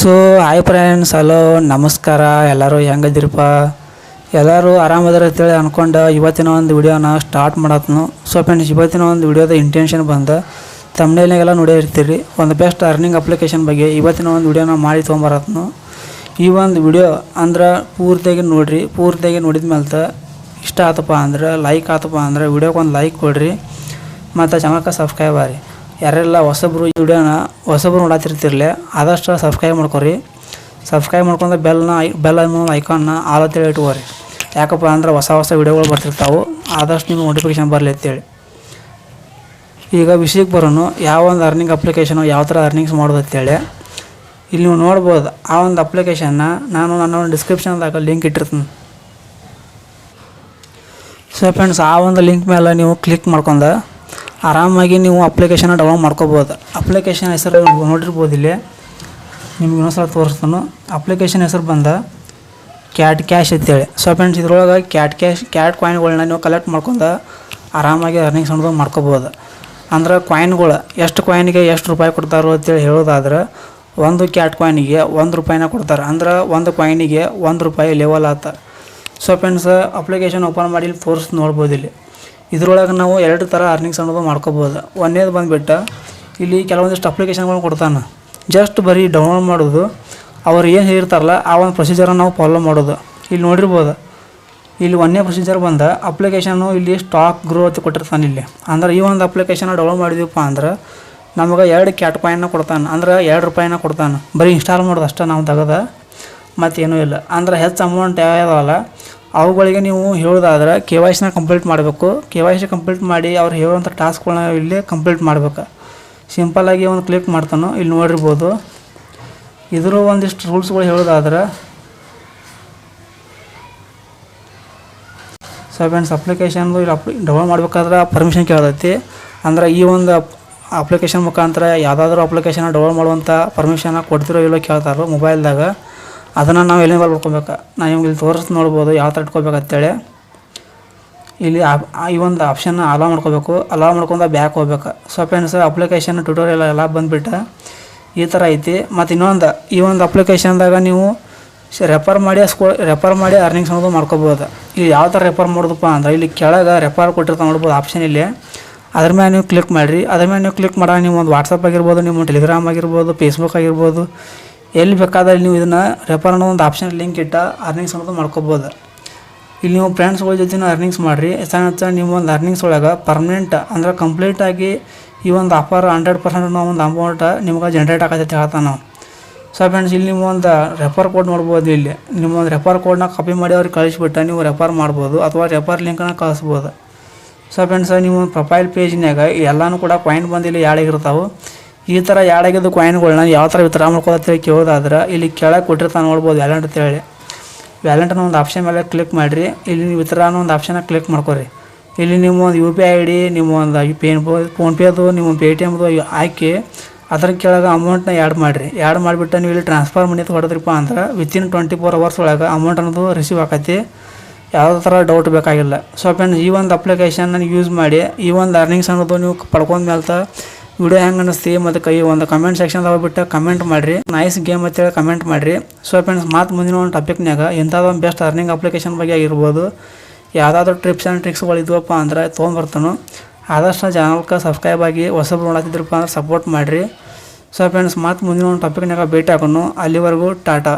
So hi friends hello ನಮಸ್ಕಾರ, ಎಲ್ಲರೂ ಹೆಂಗದಿರಪ್ಪ ಎಲ್ಲರೂ ಆರಾಮದಾರ ಅಂತೇಳಿ ಅಂದ್ಕೊಂಡು ಇವತ್ತಿನ ಒಂದು ವಿಡಿಯೋನ ಸ್ಟಾರ್ಟ್ ಮಾಡತ್ನು ಸೊ ಫ್ರೆಂಡ್ಸ್ ಇವತ್ತಿನ ಒಂದು ವಿಡಿಯೋದ ಇಂಟೆನ್ಷನ್ ಬಂದ ತಮ್ಮನೇಲಿನಾಗೆಲ್ಲ ನೋಡಿರ್ತೀರಿ ಒಂದು ಬೆಸ್ಟ್ ಅರ್ನಿಂಗ್ ಅಪ್ಲಿಕೇಶನ್ ಬಗ್ಗೆ ಇವತ್ತಿನ ಒಂದು ವಿಡಿಯೋನ ಮಾಡಿ ತೊಗೊಂಬರತ್ನು ಈ ಒಂದು ವಿಡಿಯೋ ಅಂದ್ರೆ ಪೂರ್ತಿಯಾಗಿ ನೋಡಿರಿ, ಪೂರ್ತಿಯಾಗಿ ನೋಡಿದ ಮೇಲೆ ಇಷ್ಟ ಆತಪ್ಪ ಅಂದ್ರೆ ಲೈಕ್ ಆತಪ್ಪ ಅಂದ್ರೆ ವಿಡಿಯೋಗೆ ಒಂದು ಲೈಕ್ ಕೊಡ್ರಿ. ಮತ್ತು ಚಾನಲ್ಗೆ ಸಬ್ಸ್ಕ್ರೈಬ್ ಆರಿ ಯಾರೆಲ್ಲ ಹೊಸಬ್ರು ಈ ವಿಡಿಯೋನ ಹೊಸಬ್ರು ನೋಡತ್ತಿರ್ತಿರ್ಲಿ ಆದಷ್ಟು ಸಬ್ಸ್ಕ್ರೈಬ್ ಮಾಡ್ಕೊರಿ. ಸಬ್ಸ್ಕ್ರೈಬ್ ಮಾಡ್ಕೊಂಡು ಬೆಲ್ನ, ಬೆಲ್ ಐಕಾನ್ನ ಆಲ್ ಅಂತೇಳಿ ಇಟ್ಕೋರಿ. ಯಾಕಪ್ಪ ಅಂದ್ರೆ ಹೊಸ ಹೊಸ ವಿಡಿಯೋಗಳು ಬರ್ತಿರ್ತಾವೆ. ಆದಷ್ಟು ನಿಮ್ಗೆ ನೋಟಿಫಿಕೇಶನ್ ಬರಲಿ ಅಂತೇಳಿ. ಈಗ ವಿಷಯಕ್ಕೆ ಬರೋನು, ಯಾವ ಒಂದು ಅರ್ನಿಂಗ್ ಅಪ್ಲಿಕೇಶನು ಯಾವ ಥರ ಅರ್ನಿಂಗ್ಸ್ ಮಾಡೋದು ಅಂತೇಳಿ. ಇಲ್ಲಿ ನೀವು ನೋಡ್ಬೋದು, ಆ ಒಂದು ಅಪ್ಲಿಕೇಶನ್ನ ನಾನು ನನ್ನ ಒಂದು ಡಿಸ್ಕ್ರಿಪ್ಷನ್ದಾಗ ಲಿಂಕ್ ಇಟ್ಟಿರ್ತೀನಿ. ಸೊ ಫ್ರೆಂಡ್ಸ್ ಆ ಒಂದು ಲಿಂಕ್ ಮೇಲೆ ನೀವು ಕ್ಲಿಕ್ ಮಾಡ್ಕೊಂಡು ಆರಾಮಾಗಿ ನೀವು ಅಪ್ಲಿಕೇಶನ್ ಡೌನ್ಲೋಡ್ ಮಾಡ್ಕೋಬೋದು. ಅಪ್ಲಿಕೇಶನ್ ಹೆಸರು ನೋಡಿರ್ಬೋದು ಇಲ್ಲಿ. ನಿಮ್ಗೆ ಇನ್ನೊಂದ್ಸಲ ತೋರಿಸ್ತಾನು. ಅಪ್ಲಿಕೇಶನ್ ಹೆಸರು ಬಂದ ಕ್ಯಾಟ್ ಕ್ಯಾಶ್ ಅಂತೇಳಿ. ಸೊ ಫ್ರೆಂಡ್ಸ್ ಇದ್ರೊಳಗೆ ಕ್ಯಾಟ್ ಕ್ಯಾಶ್ ಕ್ಯಾಟ್ ಕಾಯಿನ್ಗಳನ್ನ ನೀವು ಕಲೆಕ್ಟ್ ಮಾಡ್ಕೊಂಡು ಆರಾಮಾಗಿ ಅರ್ನಿಂಗ್ಸ್ ಅನ್ನೋದು ಮಾಡ್ಕೋಬೋದು. ಅಂದ್ರೆ ಕಾಯಿನ್ಗಳು ಎಷ್ಟು ಕಾಯಿನ್ಗೆ ಎಷ್ಟು ರೂಪಾಯಿ ಕೊಡ್ತಾರೋ ಅಂತೇಳಿ ಹೇಳೋದಾದ್ರೆ ಒಂದು ಕ್ಯಾಟ್ ಕಾಯಿನಿಗೆ ಒಂದು ರೂಪಾಯಿನ ಕೊಡ್ತಾರೆ. ಅಂದ್ರೆ ಒಂದು ಕಾಯಿನಿಗೆ ಒಂದು ರೂಪಾಯಿ ಲೆವೆಲ್ ಆತ. ಸೊ ಫ್ರೆಂಡ್ಸ್ ಅಪ್ಲಿಕೇಶನ್ ಓಪನ್ ಮಾಡಿ ಇಲ್ಲಿ ನೋಡ್ಬೋದು ಇಲ್ಲಿ. ಇದ್ರೊಳಗೆ ನಾವು ಎರಡು ಥರ ಅರ್ನಿಂಗ್ಸ್ ಅನ್ನೋದು ಮಾಡ್ಕೋಬೋದು. ಒಂದೇದು ಬಂದುಬಿಟ್ಟು ಇಲ್ಲಿ ಕೆಲವೊಂದಿಷ್ಟು ಅಪ್ಲಿಕೇಶನ್ಗಳನ್ನ ಕೊಡ್ತಾನೆ. ಜಸ್ಟ್ ಬರೀ ಡೌನ್ಲೋಡ್ ಮಾಡೋದು. ಅವ್ರು ಏನು ಹೇಳಿರ್ತಾರಲ್ಲ, ಆ ಒಂದು ಪ್ರೊಸೀಜರನ್ನು ನಾವು ಫಾಲೋ ಮಾಡೋದು. ಇಲ್ಲಿ ನೋಡಿರ್ಬೋದು. ಇಲ್ಲಿ ಒಂದನೇ ಪ್ರೊಸೀಜರ್ ಬಂದ ಅಪ್ಲಿಕೇಶನ್ನು ಇಲ್ಲಿ ಸ್ಟಾಕ್ ಗ್ರೋ ಅಂತ ಕೊಟ್ಟಿರ್ತಾನೆ ಇಲ್ಲಿ. ಅಂದ್ರೆ ಈ ಒಂದು ಅಪ್ಲಿಕೇಶನ್ ಡೌನ್ಲೋಡ್ ಮಾಡಿದೀವಪ್ಪ ಅಂದ್ರೆ ನಮಗೆ ಎರಡು ಕ್ಯಾಟ್ ಪಾಯಿಂಟ್ನ ಕೊಡ್ತಾನೆ. ಅಂದ್ರೆ ಎರಡು ರೂಪಾಯಿನ ಕೊಡ್ತಾನೆ. ಬರೀ ಇನ್ಸ್ಟಾಲ್ ಮಾಡೋದು ಅಷ್ಟೇ ನಾವು ತೆಗೆದ ಮತ್ತೇನೂ ಇಲ್ಲ. ಅಂದ್ರೆ ಹೆಚ್ಚು ಅಮೌಂಟ್ ಯಾವ್ಯಾವಲ್ಲ ಅವುಗಳಿಗೆ ನೀವು ಹೇಳೋದಾದ್ರೆ ಕೆ ವೈ ಸಿನ ಕಂಪ್ಲೀಟ್ ಮಾಡಬೇಕು. ಕೆ ವೈ ಸಿ ಕಂಪ್ಲೀಟ್ ಮಾಡಿ ಅವ್ರು ಹೇಳುವಂಥ ಟಾಸ್ಕ್ಗಳನ್ನ ಇಲ್ಲಿ ಕಂಪ್ಲೀಟ್ ಮಾಡ್ಬೇಕು. ಸಿಂಪಲ್ಲಾಗಿ ಒಂದು ಕ್ಲಿಕ್ ಮಾಡ್ತಾನೋ, ಇಲ್ಲಿ ನೋಡಿರ್ಬೋದು. ಇದ್ರ ಒಂದಿಷ್ಟು ರೂಲ್ಸ್ಗಳು ಹೇಳೋದಾದ್ರೆ ಸೊ ಫ್ರೆಂಡ್ಸ್ ಅಪ್ಲಿಕೇಶನ್ದು ಇಲ್ಲಿ ಅಪ್ ಡೌನ್ಲೋಡ್ ಮಾಡ್ಬೇಕಾದ್ರೆ ಪರ್ಮಿಷನ್ ಕೇಳ್ತೈತಿ. ಅಂದ್ರೆ ಈ ಒಂದು ಅಪ್ಲಿಕೇಶನ್ ಮುಖಾಂತರ ಯಾವುದಾದ್ರೂ ಅಪ್ಲಿಕೇಶನ್ ಡೌನ್ಲೋಡ್ ಮಾಡುವಂಥ ಪರ್ಮಿಷನ್ನ ಕೊಡ್ತಿರೋ ಇಲ್ಲೋ ಕೇಳ್ತಾರೋ ಮೊಬೈಲ್ದಾಗ ಅದನ್ನು ನಾವು ಎಲ್ಲಿ ಮಾಡ್ಕೊಬೇಕು ನಾನು ನಿಮ್ಗೆ ಇಲ್ಲಿ ತೋರಿಸಿ ನೋಡ್ಬೋದು, ಯಾವ ಥರ ಇಟ್ಕೋಬೇಕಂತೇಳಿ ಇಲ್ಲಿ ಈ ಒಂದು ಆಪ್ಷನ್ ಅಲಾವ್ ಮಾಡ್ಕೋಬೇಕು. ಅಲೌ ಮಾಡ್ಕೊಂಡು ಬ್ಯಾಕ್ ಹೋಗ್ಬೇಕು. ಸೊ ಫ್ರೆಂಡ್ಸ್ ಅಪ್ಲಿಕೇಶನ್ ಟ್ಯೂಟೋರಿಯಲ್ ಎಲ್ಲ ಬಂದುಬಿಟ್ಟು. ಈ ಥರ ಐತಿ. ಮತ್ತು ಇನ್ನೊಂದು, ಈ ಒಂದು ಅಪ್ಲಿಕೇಶನ್ದಾಗ ನೀವು ರೆಫರ್ ಮಾಡಿ, ಸ್ಕೋ ರೆಫರ್ ಮಾಡಿ ಅರ್ನಿಂಗ್ಸ್ ಅನ್ನೋದು ಮಾಡ್ಕೋಬೋದು. ಇಲ್ಲಿ ಯಾವ ಥರ ರೆಫರ್ ಮಾಡೋದಪ್ಪ ಅಂದ್ರೆ, ಇಲ್ಲಿ ಕೆಳಗೆ ರೆಫರ್ ಕೊಟ್ಟಿರ್ತಾವೆ ನೋಡ್ಬೋದು ಆಪ್ಷನ್ ಇಲ್ಲಿ. ಅದ್ರ ಮೇಲೆ ನೀವು ಕ್ಲಿಕ್ ಮಾಡಿರಿ. ಅದ್ರ ಮೇಲೆ ನೀವು ಕ್ಲಿಕ್ ಮಾಡೋ ನೀವು ಒಂದು ವಾಟ್ಸಪ್ ಆಗಿರ್ಬೋದು, ನಿಮ್ಮ ಟೆಲಿಗ್ರಾಮ್ ಆಗಿರ್ಬೋದು ಫೇಸ್ಬುಕ್ ಆಗಿರ್ಬೋದು ಎಲ್ಲಿ ಬೇಕಾದ್ರೆ ನೀವು ಇದನ್ನು ರೆಫರ್ ಅನ್ನೋ ಒಂದು ಆಪ್ಷನ್ ಲಿಂಕ್ ಇಟ್ಟ ಅರ್ನಿಂಗ್ಸ್ ಅನ್ನೋದು ಮಾಡ್ಕೋಬೋದು. ಇಲ್ಲಿ ನೀವು ಫ್ರೆಂಡ್ಸ್ಗಳ ಜೊತೆ ಅರ್ನಿಂಗ್ಸ್ ಮಾಡಿರಿ. ಹೆಚ್ಚಾನ ನಿಮ್ಮ ಒಂದು ಅರ್ನಿಂಗ್ಸ್ ಒಳಗೆ ಪರ್ಮನೆಂಟ್ ಅಂದ್ರೆ ಕಂಪ್ಲೀಟಾಗಿ ಈ ಒಂದು ಆಫರ್ ಹಂಡ್ರೆಡ್ ಪರ್ಸೆಂಟ್ ಒಂದು ಅಮೌಂಟ್ ನಿಮ್ಗೆ ಜನ್ರೇಟ್ ಆಗತ್ತೆ ಹೇಳ್ತಾನೆ ನಾವು ಸೊ ಫ್ರೆಂಡ್ಸ್ ಇಲ್ಲಿ ನೀವು ಒಂದು ರೆಫರ್ ಕೋಡ್ ನೋಡ್ಬೋದು ಇಲ್ಲಿ. ನಿಮ್ಮ ಒಂದು ರೆಫರ್ ಕೋಡ್ನ ಕಾಪಿ ಮಾಡಿ ಅವ್ರಿಗೆ ಕಳಿಸ್ಬಿಟ್ಟು ನೀವು ರೆಫರ್ ಮಾಡ್ಬೋದು ಅಥವಾ ರೆಫರ್ ಲಿಂಕ್ನ ಕಳಿಸ್ಬೋದು. ಸೊ ಫ್ರೆಂಡ್ಸ್ ನೀವು ಪ್ರೊಫೈಲ್ ಪೇಜ್ನಾಗ ಎಲ್ಲನೂ ಕೂಡ ಪಾಯಿಂಟ್ ಬಂದಿಲ್ಲಿ ಆಗಿರ್ತಾವೆ ಈ ಥರ ಯಾಡಾಗಿದ್ದು ಕಾಯಿನ್ಗಳನ್ನ ಯಾವ ಥರ ವಿತ್ಡ್ರಾ ಮಾಡ್ಕೊಳ್ತೀವಿ ಕೇಳೋದಾದ್ರೆ ಇಲ್ಲಿ ಕೆಳಗೆ ಕೊಟ್ಟಿರ್ತಾನೆ ನೋಡ್ಬೋದು ವ್ಯಾಲೆಂಟ್ ಅಂತೇಳಿ ವ್ಯಾಲೆಂಟ್ ಅನ್ನೋ ಒಂದು ಆಪ್ಷನ್ ಮೇಲೆ ಕ್ಲಿಕ್ ಮಾಡಿರಿ. ಇಲ್ಲಿ ನೀವು ಅನ್ನೋ ಒಂದು ಆಪ್ಷನ್ನ ಕ್ಲಿಕ್ ಮಾಡ್ಕೊರಿ. ಇಲ್ಲಿ ನಿಮ್ಮ ಒಂದು U P I I D ನಿಮ್ಮ ಒಂದು ಪೇನ್ ಫೋನ್ಪೇದು ನಿಮ್ಮ ಪೇ ಟಿ ಎಮ್ದು ಹಾಕಿ ಅದ್ರ ಕೆಳಗೆ ಅಮೌಂಟ್ನ ಆ್ಯಡ್ ಮಾಡಿರಿ. ಆ್ಯಡ್ ಮಾಡಿಬಿಟ್ಟು ನೀವು ಇಲ್ಲಿ ಟ್ರಾನ್ಸ್ಫರ್ ಮನಿ ಹೊಡೆದ್ರಿಪ್ಪ ಅಂದ್ರೆ ವಿತಿನ್ ಟ್ವೆಂಟಿ ಫೋರ್ ಅವರ್ಸ್ ಒಳಗೆ ಅಮೌಂಟ್ ಅನ್ನೋದು ರಿಸೀವ್ ಆಕೈತಿ. ಯಾವುದೇ ಥರ ಡೌಟ್ ಬೇಕಾಗಿಲ್ಲ. ಸೊ ಫ್ರೆಂಡ್ಸ್ ಈ ಒಂದು ಅಪ್ಲಿಕೇಶನ್ನ ಯೂಸ್ ಮಾಡಿ, ಈ ಒಂದು ಅರ್ನಿಂಗ್ಸ್ ಅನ್ನೋದು ನೀವು ಪಡ್ಕೊಂಡ ಮೇಲೆ ವಿಡಿಯೋ ಹೆಂಗೆ ಅನ್ನಿಸ್ತಿ ಮತ್ತು ಕೈ ಒಂದು ಕಮೆಂಟ್ ಸೆಕ್ಷನ್ ಹೋಗ್ಬಿಟ್ಟು ಕಮೆಂಟ್ ಮಾಡಿರಿ. ನೈಸ್ ಗೇಮ್ ಅಂತೇಳಿ ಕಮೆಂಟ್ ಮಾಡಿರಿ. ಸೊ ಫ್ರೆಂಡ್ಸ್ ಮಾತು ಮುಂದಿನ ಒಂದು ಟಾಪಿಕ್ನಾಗ ಇಂಥದ್ದು ಒಂದು ಬೆಸ್ಟ್ ಅರ್ನಿಂಗ್ ಅಪ್ಲಿಕೇಶನ್ ಬಗ್ಗೆ ಆಗಿರ್ಬೋದು. ಯಾವುದಾದ್ರೂ ಟ್ರಿಪ್ಸ್ ಆ್ಯಂಡ್ ಟ್ರಿಕ್ಸ್ಗಳು ಇದ್ವಪ್ಪ ಅಂದ್ರೆ ತೊಗೊಂಬರ್ತಾನು ಆದಷ್ಟು ಚಾನಲ್ಗೆ ಸಬ್ಸ್ಕ್ರೈಬ್ ಆಗಿ ಹೊಸಬ್ರು ನೋಡತ್ತಿದ್ರಪ್ಪ ಅಂದ್ರೆ ಸಪೋರ್ಟ್ ಮಾಡಿರಿ. ಸೊ ಫ್ರೆಂಡ್ಸ್ ಮಾತು ಮುಂದಿನ ಒಂದು ಟಾಪಿಕ್ನಾಗ ಭೇಟಿ ಹಾಕೋಣ ಅಲ್ಲಿವರೆಗೂ ಟಾಟಾ.